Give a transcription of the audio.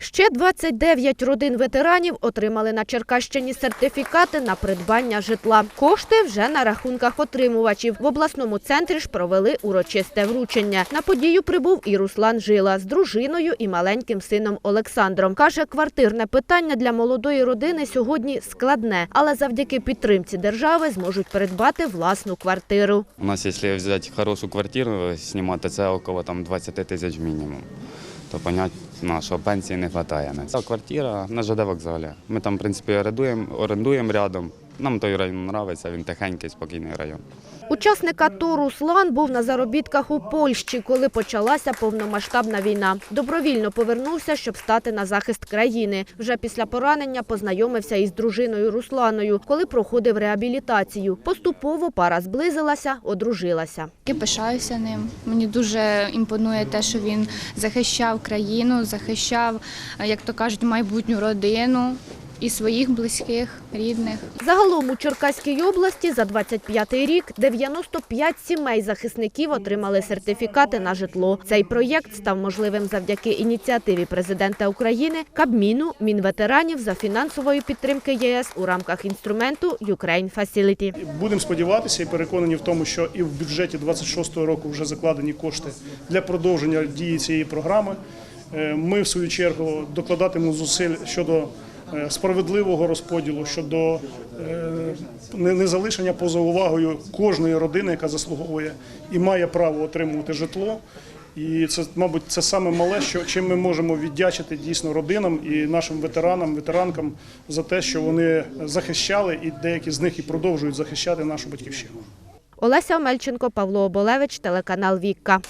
Ще 29 родин ветеранів отримали на Черкащині сертифікати на придбання житла. Кошти вже на рахунках отримувачів. В обласному центрі ж провели урочисте вручення. На подію прибув і Руслан Жила з дружиною і маленьким сином Олександром. Каже, квартирне питання для молодої родини сьогодні складне, але завдяки підтримці держави зможуть придбати власну квартиру. У нас, якщо взяти хорошу квартиру, знімати це около там, 20 тисяч мінімум. То понятно, що пенсії не вистачає. це. Квартира на ЖД вокзалі. Ми там, в принципі, орендуємо, орендуємо рядом. Нам той район подобається, він тихенький, спокійний район. Учасник АТО Руслан був на заробітках у Польщі, коли почалася повномасштабна війна. Добровільно повернувся, щоб стати на захист країни. Вже після поранення познайомився із дружиною Русланою, коли проходив реабілітацію. Поступово пара зблизилася, одружилася. Я пишаюся ним. Мені дуже імпонує те, що він захищав країну, захищав, як то кажуть, майбутню родину і своїх близьких, рідних. Загалом у Черкаській області за 25-й рік 95 сімей захисників отримали сертифікати на житло. Цей проєкт став можливим завдяки ініціативі президента України, Кабміну, Мінветеранів за фінансової підтримки ЄС у рамках інструменту Ukraine Facility. Будемо сподіватися і переконані в тому, що і в бюджеті 26-го року вже закладені кошти для продовження дії цієї програми. Е, Ми, в свою чергу, докладатимемо зусиль щодо справедливого розподілу, щодо е, не залишення поза увагою кожної родини, яка заслуговує і має право отримувати житло. І це, мабуть, це саме мале, що чим ми можемо віддячити дійсно родинам і нашим ветеранам, ветеранкам за те, що вони захищали, і деякі з них і продовжують захищати нашу батьківщину. Олеся Омельченко, Павло Оболевич, телеканал Вікка.